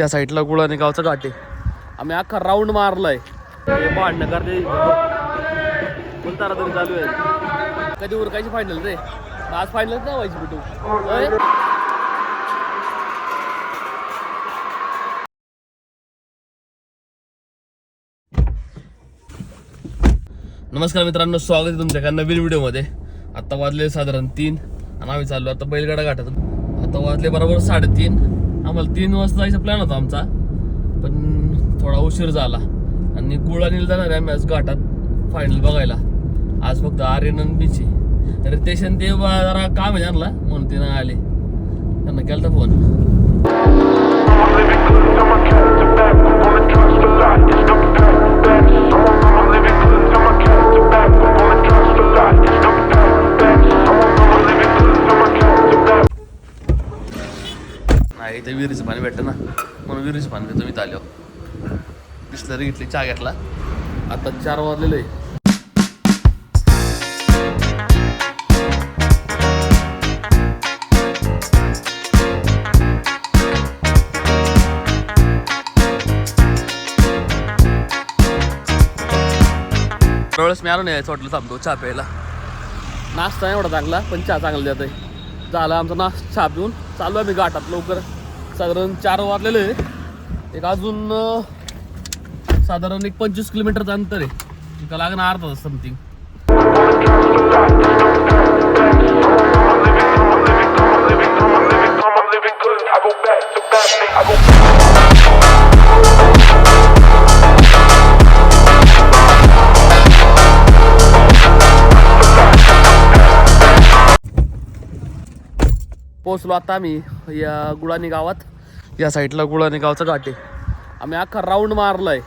या साईडला गुळाने गावचा घाट आम्ही अख्खा राऊंड मारलाय. भांडणं करते फुल तरी चालू आहे. कधी उरकायची फायनल रे? आज फायनल नाही व्हायची भेटू नमस्कार मित्रांनो स्वागत आहे तुमच्या एका नवीन व्हिडिओमध्ये. आता वाजले साधारण तीन आणि आम्ही चाललो आता बैलगाडा घाटात. आता वाजले बरोबर साडेतीन. आम्हाला तीन वाजता जायचा प्लॅन होता आमचा पण थोडा उशीर झाला. आणि गुळानीला जाणार आहे आम्ही आज घाटात फायनल बघायला. आज फक्त आर्यनंद बीच बीची. रितेश ते जरा काम आहे त्यांना म्हणून ते नाही आले. त्यांना केलता फोन इथे विहिरीचं पाणी भेटतं ना म्हणून विहिरीचं पाणी देतो मी आलो. बिस्लरी घेतली चहा घेतला. आता चार वाजलेलं आहे. वेळेस मी आलो नाही यायचं वाटलं थांबतो चहा प्यायला. नाश्ता एवढा चांगला पण चहा चांगला देत आहे झाला आमचा नाश्ता चहा पिऊन चालू आहे मी घाटात लवकर. साधारण चार वाजलेले आहे एक अजून साधारण एक पंचवीस किलोमीटरचं अंतर आहे. तिथं लागणार अर्धा तास something I go back to back, I go पोचलो आता आम्ही या गुळाणी गावात. या साईडला गुळाणी गावचा घाटे आहे. आम्ही अख्खा राऊंड मारलाय.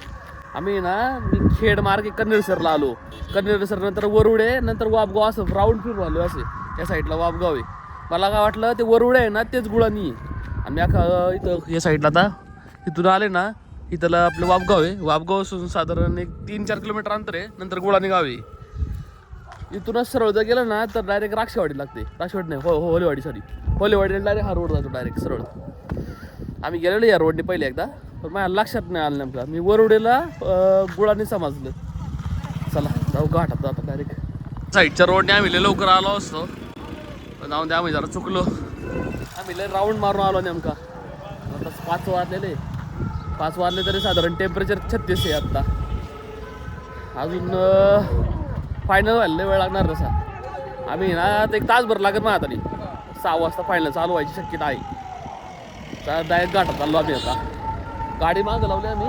आम्ही ना मी खेड मार्गे कन्नेरसरला आलो. कन्नेरसर नंतर वरुडे नंतर वाबगाव असं राऊंड फिरून आलो असे. या साईडला वाबगाव आहे. मला काय वाटलं ते वरुडे आहे ना तेच गुळाणी आहे. आम्ही अख्खा इथं या साईडला आता इथून आले ना इथलं आपलं वाबगाव आहे. वाबगाव असून साधारण एक तीन चार किलोमीटर अंतर आहे नंतर गुळाणी गाव आहे. इथूनच सरळ जर गेलं ना तर डायरेक्ट राक्षवाडी लागते. राक्षवाडी नाही हो हो होलेवाडी सॉरी होलेवाडी डायरेक्ट हा रोड जातो डायरेक्ट सरळ. आम्ही गेलेलो या रोडने पहिले एकदा पण माझ्या लक्षात नाही आलं नेमका. मी वरुडेला गुळाने समजलं. चला जाऊ घाटात जातो डायरेक्ट साईडच्या रोडने आम्ही लवकर आलो असतो. पण जाऊन द्या आम्ही जरा चुकलो. आम्ही लय राऊंड मारून आलो नेमका. आता पाच वाजलेले. पाच वाजले तरी साधारण टेम्परेचर छत्तीस आहे आत्ता अजून फायनल व्हायला वेळ लागणार तसा. आम्ही ना आता एक तासभर लागत माझ्या तरी सहा वाजता फायनल चालू व्हायची शक्यता आहे. तर डायरेक्ट गाठा चाललो आम्ही आता. गाडी मागं लावली आम्ही.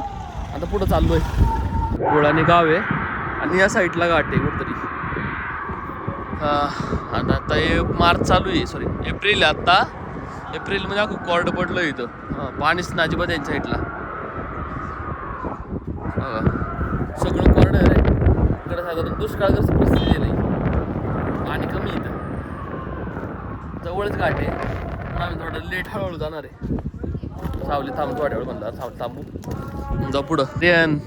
आता पुढं चाललो आहे गोळाने गाव आहे. आणि या साईडला घाट आहे कुठतरी. हा आणि आता हे मार्च चालू आहे. सॉरी एप्रिल आहे आत्ता एप्रिलमध्ये अगं कॉर्ड पडलं इथं. हां पाणीच ना अजिबात यांच्या साईडला सगळं कॉर्ड आहे. इकडं इकडे साधारण दुष्काळग्रस्त परिस्थिती नाही पाणी कमी इथं. जवळच घाट आहे. पण आम्ही थोडं लेट हळूहळू जाणार आहे. सावली थांबतो थोड्या वेळ म्हणलं सावली थांबू. जाऊ पुढं. ट्रेन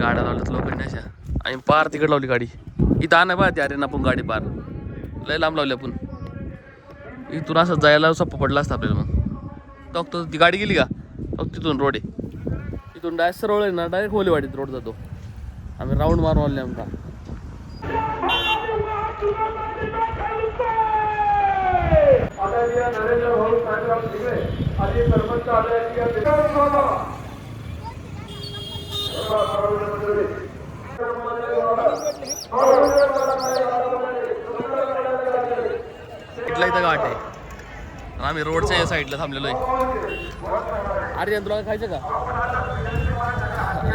गाड्या लावल्यात लोकांनी अशा. आणि पार तिकडे लावली गाडी. इथं आणा बा त्या आपण गाडी पार. लय लांब लावली आपण. इथून असं जायला सोपं पडलं असतं आपल्याला मग. तो ती गाडी गेली का? तो तिथून रोड आहे. इथून डायरेक्ट सरळ आहे ना डायरेक्ट होलीवाडीत रोड जातो. आम्ही राऊंड मारून आले आमचा. आदरणीय नरेंद्र भाऊ ठिगळे आदी सरपंच इथला इथं घाट आहे. आम्ही रोडच्या या साईडला थांबलेलो आहे. अरे तुला काय खायचं का?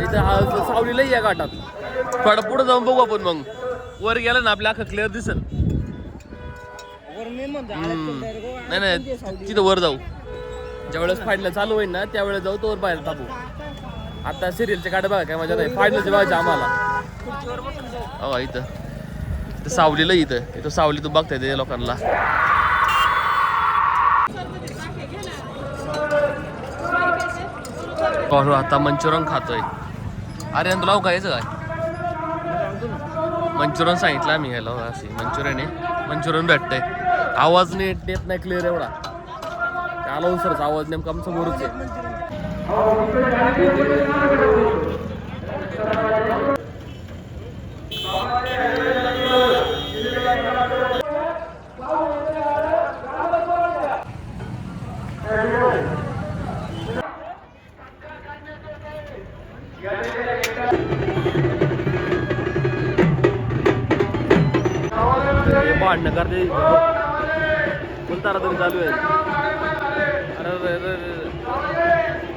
इथं हा सावलीला या घाटात. थोडं पुढं जाऊन बघू आपण मग. वर गेलं ना आपल्या अख्खं क्लिअर दिसेल. नाही नाही तिथं वर जाऊ. ज्यावेळेस फायनल चालू होईल ना त्यावेळेस जाऊ तो वर बाहेर थांबू. आता सिरियलच्या गाड्या बघा काय मजा नाही. फायनलच्या बघायचं आम्हाला. हो इथं. इथं सावलीला इथं. इथं सावली तू बघता येते लोकांना. पाहू आता मंचुरन खातोय. अरे तुला खायचं काय? मंचुरन सांगितलं आम्ही ह्याला असे मंचुरियन आहे. मंचुरियन भेटतंय. आवाज नीट देत नाही क्लिअर एवढा. अलाउन्सरचा आवाज नेमका आमचा समोरच आहे. भांडणं करते. बोलता चालू आहे. अरे अरे अरे अरे.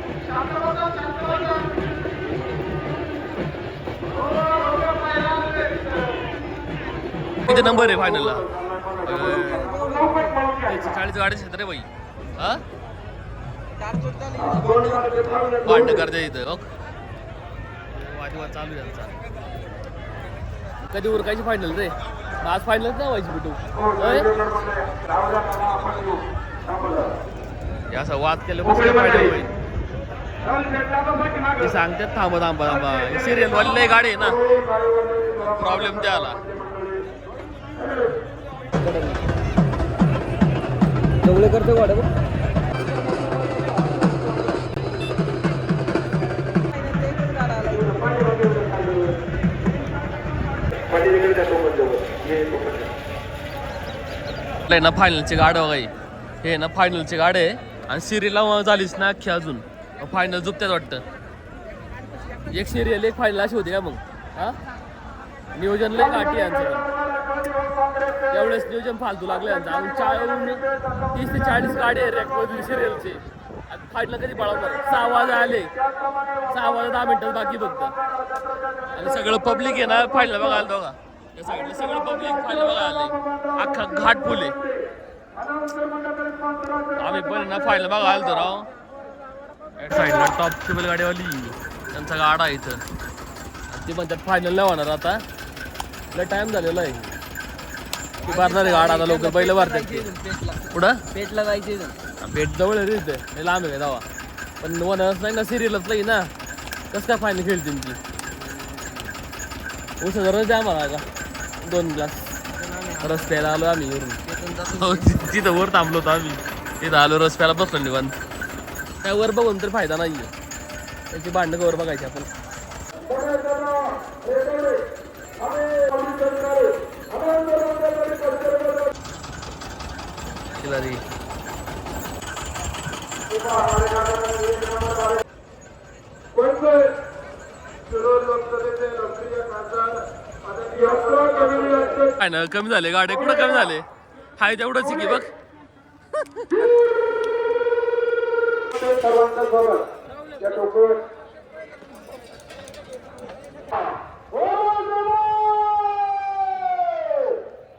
किती नंबर आहे फायनलला चाळीस गाडी क्षेत्र आहे बाई. हा? भांडणं करते इथं हो वादविवाद चालू आहे कधी उरकायची फायनल रे? आज फायनल नाही व्हायची? हे असं वाद केलं ते सांगतात थांबा थांबा थांबा सिरियल वाले गाडी आहे ना. प्रॉब्लेम ते आला जवळ करतो गाड्या आहे ना फायनलची गाड काही हे. ना फायनलची गाड आहे. आणि सिरियलला झालीच ना अख्खी अजून. फायनल झुपत्यात वाटतं. एक सिरियल एक फायनल अशी होती का मग? हा? नियोजन लय गाठी यांचं एवढंच एवढेच नियोजन फालतू लागले यांचं अजून चार तीस ते चाळीस गाडी आहे रॅकमधली सिरियलची फायनल कधी पळवणार? सहा वाजे आले. सहा वाजे दहा मिनिटं बाकी फक्त. आणि सगळं पब्लिक आहे ना फायनल बघायला बघा. साईडला सगळं. पब्लिक आले अख्खा घाट फुले. आम्ही पण ना फायनल बघायला आलतो राव. या साईडला टॉप टेबल गाडीवाली. त्यांचा गाडा आहे इथं. ते म्हणतात फायनल नाही होणार आता. लय टाइम झालेला आहे. ती भरणार आहे गाडा आता लवकर पहिलं भरतात. पुढं पेटला. जायचे भेट जवळ आहे रे इथे. लांब आहे दावा पण वनच नाही ना सिरियलच नाही ना. कसं काय फायनल खेळतील ती? ऊस जरा द्या मला का दोन ग्लास. रस प्यायला आलो आम्ही वरून. हो तिथं वर थांबलो होतो आम्ही. तिथं आलो रस प्यायला बसलो निवांत. काय वर बघून तर फायदा नाही आहे त्याची भांडणं वर बघायची आपण. खिलारी काय ना कमी झाले गाड्या कुठं कमी झाले? हाय तेवढंच आहे की बघ स्वागत या टोकन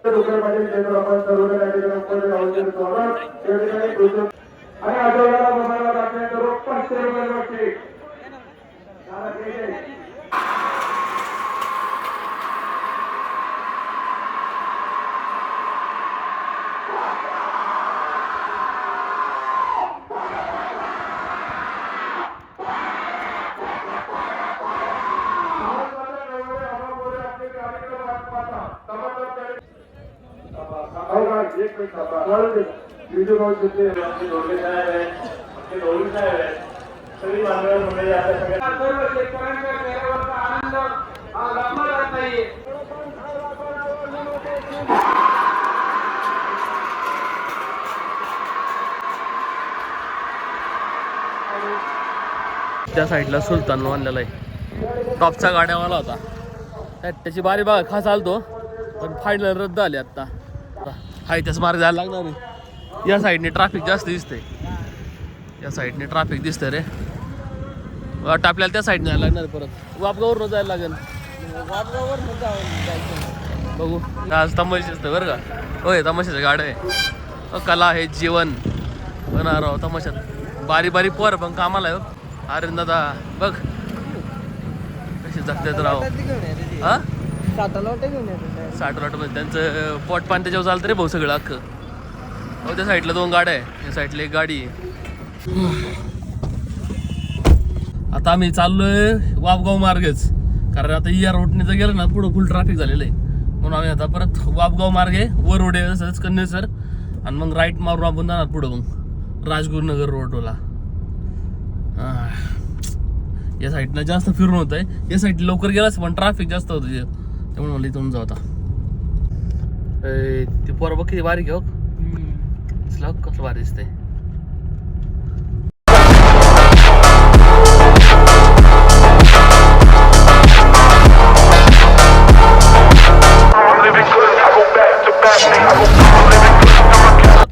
दुकानमध्ये केंद्र आपण सर्व कार्यक्रम राहून स्वागत या ठिकाणी कृतज्ञ- आणि आठवड्याला बघायला लागणे सर्व पाचशे रुपये वाटते एक मिनिट बीजू भाऊ तिथे जोडले साहेब आहे ते ढोली साहेब आहे सगळी मानव मंडळी आता सगळ्या सर्व शेतकऱ्यांच्या चेहऱ्यावरचा आनंद हा लपला जात नाहीये. त्या साईडला सुलतान आणलेला आहे. टॉपचा गाड्यावाला होता. त्याची बारी बघा खास आलतो. पण फायनल रद्द आली आत्ता हाय त्याच मार्ग जायला लागणार आहे. या साईडने ट्रॅफिक जास्त दिसतंय. या साईडने ट्रॅफिक दिसतंय रे. वाटतं आपल्याला त्या साईडने जायला लागणार परत. वापगावरून जायला लागेल. वाटगावर जायचं बघू. आज तमाशा असतं बरं का. होय तमाशाचं गाडं आहे. अ, कला आहे जीवन. होणार राव तमाशात. बारी बारी पोर पण कामाला आहे हो. अरे दादा बघ. कशी जगतात राव. हा? वाटतं घेऊन साठमध्ये त्यांचं पोट पान त्याच्यावर चालतं रे भाऊ सगळं अख्खं. हो त्या साईडला दोन गाड्या आहे. या साईडला एक गाडी आहे. आता आम्ही चाललोय वापगाव मार्गच. कारण आता या रोडने जर गेलं ना पुढं फुल ट्रॅफिक झालेलं आहे. म्हणून आम्ही आता परत वापगाव मार्गे वरोडे तसंच कन्नेसर आणि मग राईट मारून आपण जाणार पुढं मग. राजगुरुनगर रोडला या साईडनं जास्त फिरून होत आहे या साईड लवकर गेलास पण ट्रॅफिक जास्त होतं त्यामुळे मला इथून जाऊ आता. ती पोरं बघ किती बारीक हो दिसलं का कसं भारी दिसतंय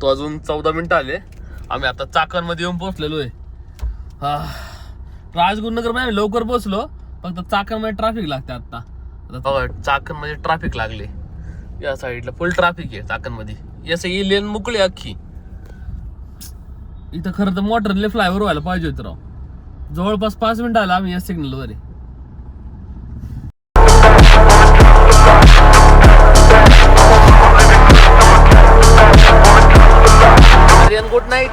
तो अजून चौदा मिनिटं आले आम्ही आता चाकणमध्ये येऊन पोहोचलेलो आहे. राजगुरुनगरमध्ये लवकर पोहोचलो फक्त चाकणमध्ये ट्रॅफिक लागते आता बघा चाकणमध्ये ट्रॅफिक लागले या साईडला. फुल ट्राफिक आहे चाकणमध्ये याचं ही लेन मोकळी अख्खी. इथं खरं तर मोटरले फ्लायओव्हर व्हायला पाहिजे होत राव. जवळपास पाच मिनिट आला आम्ही या सिग्नलवर आहे गुड नाईट